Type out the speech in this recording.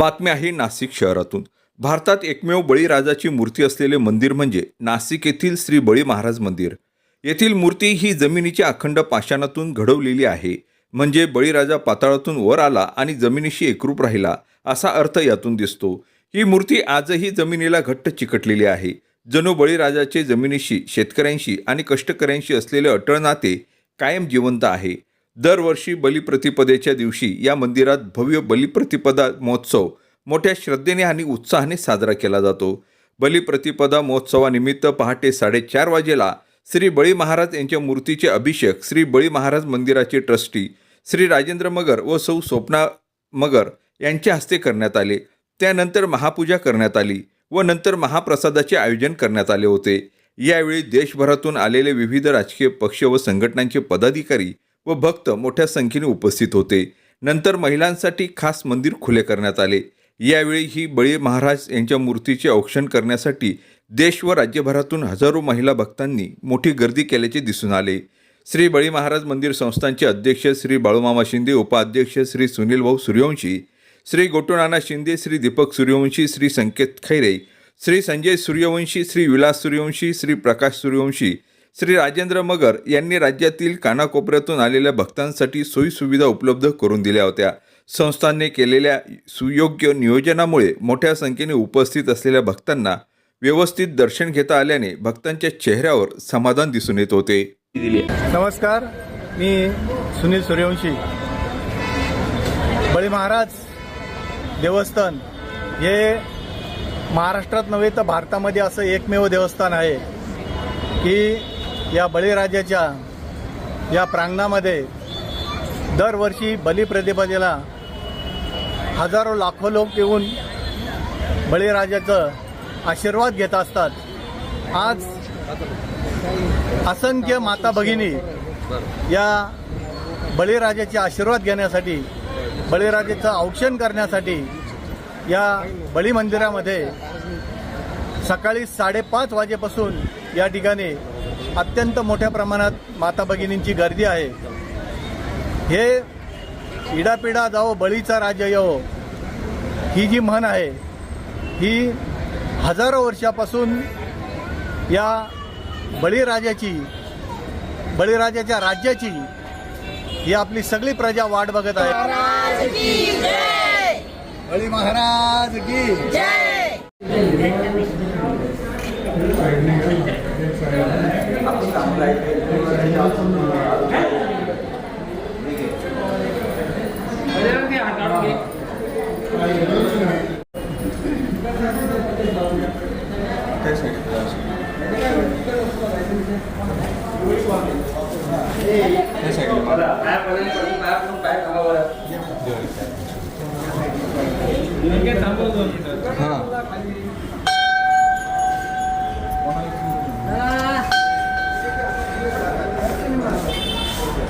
बातमी आहे नाशिक शहरातून. भारतात एकमेव बळीराजाची मूर्ती असलेले मंदिर म्हणजे नाशिक येथील श्री बळी महाराज मंदिर. येथील मूर्ती ही जमिनीच्या अखंड पाषाणातून घडवलेली आहे. म्हणजे बळीराजा पाताळातून वर आला आणि जमिनीशी एकरूप राहिला असा अर्थ यातून दिसतो. ही मूर्ती आजही जमिनीला घट्ट चिकटलेली आहे. जणू बळीराजाचे जमिनीशी शेतकऱ्यांशी आणि कष्टकऱ्यांशी असलेले अटळ नाते कायम जिवंत आहे. दरवर्षी बलिप्रतिपदेच्या दिवशी या मंदिरात भव्य बलिप्रतिपदा महोत्सव मोठ्या श्रद्धेने आणि उत्साहाने साजरा केला जातो. बलिप्रतिपदा महोत्सवानिमित्त पहाटे साडेचार वाजेला श्री बळी महाराज यांच्या मूर्तीचे अभिषेक श्री बळी महाराज मंदिराचे ट्रस्टी श्री राजेंद्र मगर व सौ स्वप्ना मगर यांच्या हस्ते करण्यात आले. त्यानंतर महापूजा करण्यात आली व नंतर महाप्रसादाचे आयोजन करण्यात आले होते. यावेळी देशभरातून आलेले विविध राजकीय पक्ष व संघटनांचे पदाधिकारी व भक्त मोठ्या संख्येने उपस्थित होते. नंतर महिलांसाठी खास मंदिर खुले करण्यात आले. यावेळी ही बळी महाराज यांच्या मूर्तीचे औक्षण करण्यासाठी देश व राज्यभरातून हजारो महिला भक्तांनी मोठी गर्दी केल्याचे दिसून आले. श्री बळी महाराज मंदिर संस्थांचे अध्यक्ष श्री बाळूमामा शिंदे उपाध्यक्ष श्री सुनील भाऊ सूर्यवंशी श्री गोटूनाना शिंदे श्री दीपक सूर्यवंशी श्री संकेत खैरे श्री संजय सूर्यवंशी श्री विलास सूर्यवंशी श्री प्रकाश सूर्यवंशी श्री राजेंद्र मगर यांनी राज्यातील कानाकोपऱ्यातून आलेल्या भक्तांसाठी सोयीसुविधा उपलब्ध करून दिल्या होत्या. संस्थांनी केलेल्या सुयोग्य नियोजनामुळे मोठ्या संख्येने उपस्थित असलेल्या भक्तांना व्यवस्थित दर्शन घेता आल्याने भक्तांच्या चेहऱ्यावर समाधान दिसून येत होते. नमस्कार मी सुनील सूर्यवंशी. बळी महाराज देवस्थान हे महाराष्ट्रात नव्हे तर भारतामध्ये असं एकमेव देवस्थान आहे की या बळीराजाच्या या प्रांगणामध्ये दरवर्षी बलिप्रतिपदेला हजारो लाखो लोक येऊन बळीराजाचं आशीर्वाद घेत असतात. आज असंख्य माता भगिनी या बळीराजाचे आशीर्वाद घेण्यासाठी बळीराजाचं औक्षण करण्यासाठी या बळी मंदिरामध्ये सकाळी साडेपाच वाजेपासून या ठिकाणी अत्यंत मोठ्या प्रमाणात माता भगिनींची गर्दी आहे. हे इडापिडा जाओ बळीचा राजा येवो ही जी म्हण आहे ही हजारो वर्षापासून या बळीराजाची बळीराजाच्या राज्याची ही आपली सगळी प्रजा वाट बघत आहे. महाराज की जय! हां महाराज की जय